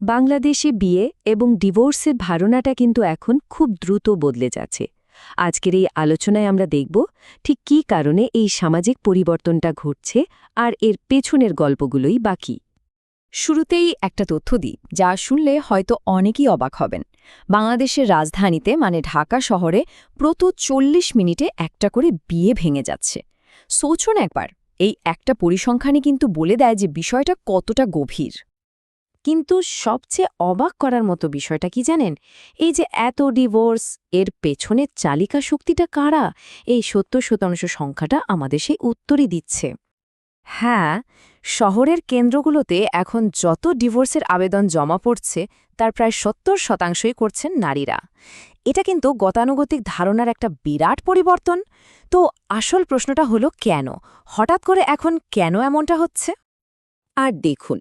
বাংলাদেশে বিয়ে এবং ডিভোর্সের ধারণাটা কিন্তু এখন খুব দ্রুত বদলে যাচ্ছে। আজকের এই আলোচনায় আমরা দেখব ঠিক কী কারণে এই সামাজিক পরিবর্তনটা ঘটছে আর এর পেছনের গল্পগুলোই বাকি শুরুতেই একটা তথ্য দিই, যা শুনলে হয়তো অনেকেই অবাক হবেন। বাংলাদেশের রাজধানীতে মানে ঢাকা শহরে প্রত চল্লিশ মিনিটে একটা করে বিয়ে ভেঙে যাচ্ছে। সোচুন একবার এই একটা পরিসংখ্যানই কিন্তু বলে দেয় যে বিষয়টা কতটা গভীর। কিন্তু সবচেয়ে অবাক করার মতো বিষয়টা কি জানেন? এই যে এত ডিভোর্স এর পেছনের চালিকা শক্তিটা কারা? এই সত্তর শতাংশ সংখ্যাটা আমাদের সেই উত্তরই দিচ্ছে। হ্যাঁ শহরের কেন্দ্রগুলোতে এখন যত ডিভোর্সের আবেদন জমা পড়ছে, তার প্রায় সত্তর শতাংশই করছেন নারীরা। এটা কিন্তু গতানুগতিক ধারণার একটা বিরাট পরিবর্তন। তো আসল প্রশ্নটা হলো কেন? হঠাৎ করে এখন কেন এমনটা হচ্ছে? আর দেখুন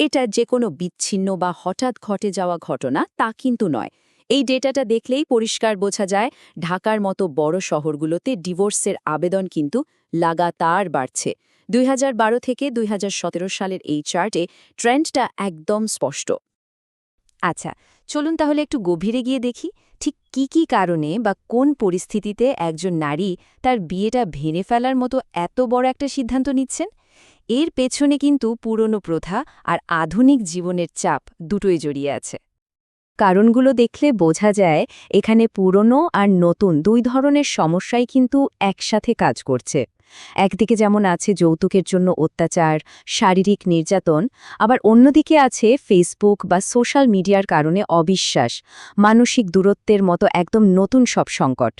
এটা যে কোনো বিচ্ছিন্ন বা হঠাৎ ঘটে যাওয়া ঘটনা, তা কিন্তু নয়। এই ডেটাটা দেখলেই পরিষ্কার বোঝা যায়, ঢাকার মতো বড় শহরগুলোতে ডিভোর্সের আবেদন কিন্তু লাগাতার বাড়ছে। দুই হাজার বারো থেকে দুই হাজার সতেরো সালের এই চার্টে ট্রেন্ডটা একদম স্পষ্ট। আচ্ছা চলুন তাহলে একটু গভীরে গিয়ে দেখি, ঠিক কি কি কারণে বা কোন পরিস্থিতিতে একজন নারী তার বিয়েটা ভেঙে ফেলার মতো এত বড় একটা সিদ্ধান্ত নিচ্ছেন? এর পেছনে কিন্তু পুরনো প্রথা আর আধুনিক জীবনের চাপ দুটোই জড়িয়ে আছে। কারণগুলো দেখলে বোঝা যায় এখানে পুরনো আর নতুন দুই ধরনের সমস্যাই কিন্তু একসাথে কাজ করছে। একদিকে যেমন আছে যৌতুকের জন্য অত্যাচার, শারীরিক নির্যাতন, আবার অন্যদিকে আছে ফেসবুক বা সোশ্যাল মিডিয়ার কারণে অবিশ্বাস, মানসিক দূরত্বের মতো একদম নতুন সব সংকট।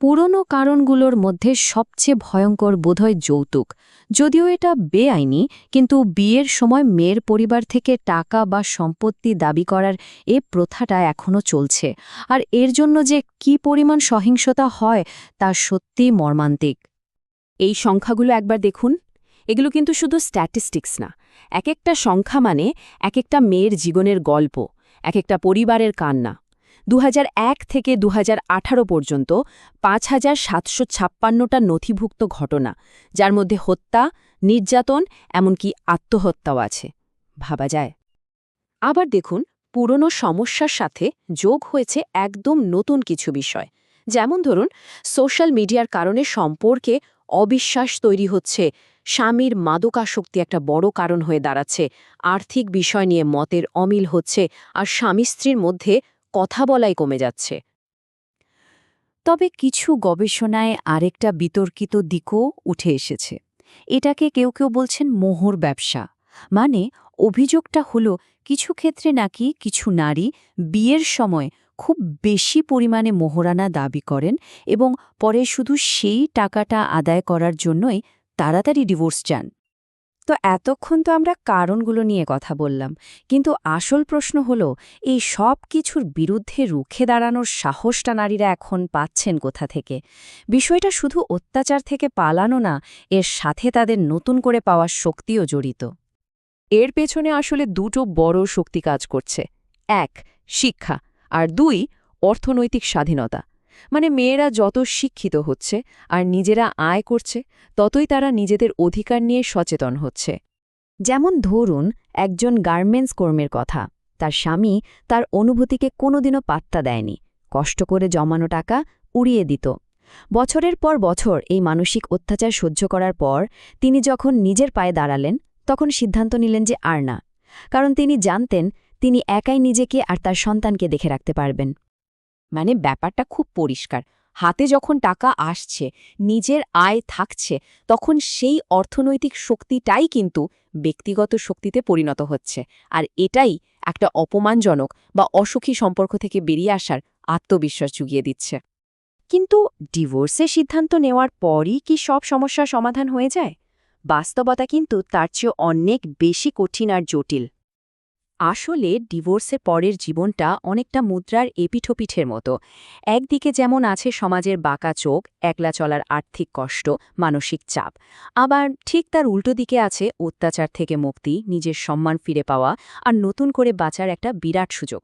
পুরনো কারণগুলোর মধ্যে সবচেয়ে ভয়ঙ্কর বোধহয় যৌতুক। যদিও এটা বেআইনি, কিন্তু বিয়ের সময় মেয়ের পরিবার থেকে টাকা বা সম্পত্তি দাবি করার এ প্রথাটা এখনও চলছে। আর এর জন্য যে কি পরিমাণ সহিংসতা হয়, তা সত্যিই মর্মান্তিক। এই সংখ্যাগুলো একবার দেখুন। এগুলো কিন্তু শুধু স্ট্যাটিস্টিক্স না। এক একটা সংখ্যা মানে এক একটা মেয়ের জীবনের গল্প এক একটা পরিবারের কান্না। দু হাজার এক থেকে দু হাজার আঠারো পর্যন্ত পাঁচ হাজার সাতশো ছাপ্পান্নটা নথিভুক্ত ঘটনা, যার মধ্যে হত্যা, নির্যাতন, এমনকি আত্মহত্যাও আছে। ভাবা যায়। আবার দেখুন, পুরনো সমস্যার সাথে যোগ হয়েছে একদম নতুন কিছু বিষয়। যেমন ধরুন, সোশ্যাল মিডিয়ার কারণে সম্পর্কে অবিশ্বাস তৈরি হচ্ছে, স্বামীর মাদকাসক্তি একটা বড় কারণ হয়ে দাঁড়াচ্ছে, আর্থিক বিষয় নিয়ে মতের অমিল হচ্ছে, আর স্বামী স্ত্রীর মধ্যে কথা বলাই কমে যাচ্ছে। তবে কিছু গবেষণায় আরেকটা বিতর্কিত দিকও উঠে এসেছে। এটাকে কেউ কেউ বলছেন মোহর ব্যবসা। মানে অভিযোগটা হলো, কিছু ক্ষেত্রে নাকি কিছু নারী বিয়ের সময় খুব বেশি পরিমাণে মোহরানা দাবি করেন এবং পরে শুধু সেই টাকাটা আদায় করার জন্যই তাড়াতাড়ি ডিভোর্স চান। তো এতক্ষণ তো আমরা কারণগুলো নিয়ে কথা বললাম, কিন্তু আসল প্রশ্ন হল, এই সব কিছুর বিরুদ্ধে রুখে দাঁড়ানোর সাহসটা নারীরা এখন পাচ্ছেন কোথা থেকে? বিষয়টা শুধু অত্যাচার থেকে পালানো না, এর সাথে তাদের নতুন করে পাওয়ার শক্তিও জড়িত। এর পেছনে আসলে দুটো বড় শক্তি কাজ করছে। এক, শিক্ষা, আর দুই, অর্থনৈতিক স্বাধীনতা। মানে মেয়েরা যত শিক্ষিত হচ্ছে আর নিজেরা আয় করছে, ততই তারা নিজেদের অধিকার নিয়ে সচেতন হচ্ছে। যেমন ধরুন, একজন গার্মেন্টস কর্মের কথা। তার স্বামী তার অনুভূতিকে কোনোদিনও পাত্তা দেয়নি। কষ্ট করে জমানো টাকা উড়িয়ে দিত। বছরের পর বছর এই মানসিক অত্যাচার সহ্য করার পর তিনি যখন নিজের পায়ে দাঁড়ালেন, তখন সিদ্ধান্ত নিলেন যে আর না। কারণ তিনি জানতেন তিনি একাই নিজেকে আর তার সন্তানকে দেখে রাখতে পারবেন। মানে ব্যাপারটা খুব পরিষ্কার। হাতে যখন টাকা আসছে, নিজের আয় থাকছে, তখন সেই অর্থনৈতিক শক্তিটাই কিন্তু ব্যক্তিগত শক্তিতে পরিণত হচ্ছে। আর এটাই একটা অপমানজনক বা অসুখী সম্পর্ক থেকে বেরিয়ে আসার আত্মবিশ্বাস জুগিয়ে দিচ্ছে। কিন্তু ডিভোর্সের সিদ্ধান্ত নেওয়ার পরই কি সব সমস্যার সমাধান হয়ে যায়? বাস্তবতা কিন্তু তার চেয়ে অনেক বেশি কঠিন আর জটিল। আসলে ডিভোর্সের পরের জীবনটা অনেকটা মুদ্রার এপিঠোপিঠের মতো। একদিকে যেমন আছে সমাজের বাঁকা চোখ, একলা চলার আর্থিক কষ্ট, মানসিক চাপ। আবার ঠিক তার উল্টো দিকে আছে অত্যাচার থেকে মুক্তি, নিজের সম্মান ফিরে পাওয়া আর নতুন করে বাঁচার একটা বিরাট সুযোগ।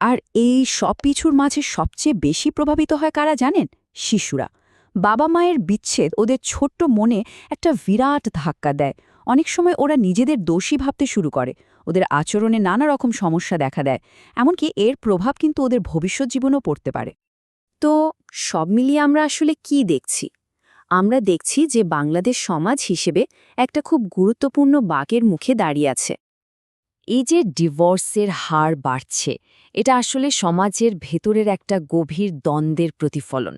আর এই সব কিছুর মাঝে সবচেয়ে বেশি প্রভাবিত হয় কারা জানেন? শিশুরা। বাবা মায়ের বিচ্ছেদ ওদের ছোট্ট মনে একটা বিরাট ধাক্কা দেয়। অনেক সময় ওরা নিজেদের দোষী ভাবতে শুরু করে। ওদের আচরণে নানা রকম সমস্যা দেখা দেয়, এমনকি এর প্রভাব কিন্তু ওদের ভবিষ্যৎ জীবনও পড়তে পারে। তো সব মিলিয়ে আমরা আসলে কি দেখছি? আমরা দেখছি যে বাংলাদেশ সমাজ হিসেবে একটা খুব গুরুত্বপূর্ণ বাকের মুখে দাঁড়িয়ে আছে। এই যে ডিভোর্সের হার বাড়ছে, এটা আসলে সমাজের ভেতরের একটা গভীর দ্বন্দ্বের প্রতিফলন।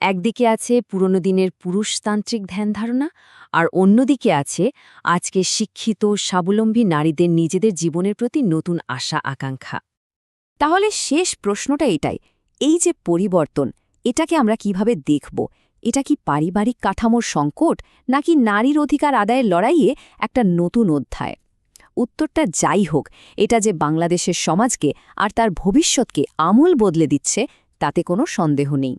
একদিকে আছে পুরনো দিনের পুরুষতান্ত্রিক ধ্যান ধারণা, আর অন্যদিকে আছে আজকে শিক্ষিত, স্বাবলম্বী নারীদের নিজেদের জীবনের প্রতি নতুন আশা, আকাঙ্ক্ষা। তাহলে শেষ প্রশ্নটা এটাই, এই যে পরিবর্তন, এটাকে আমরা কীভাবে দেখব? এটা কি পারিবারিক কাঠামোর সংকট, নাকি নারীর অধিকার আদায়ের লড়াইয়ে একটা নতুন অধ্যায়? উত্তরটা যাই হোক, এটা যে বাংলাদেশের সমাজকে আর তার ভবিষ্যৎকে আমূল বদলে দিচ্ছে, তাতে কোনো সন্দেহ নেই।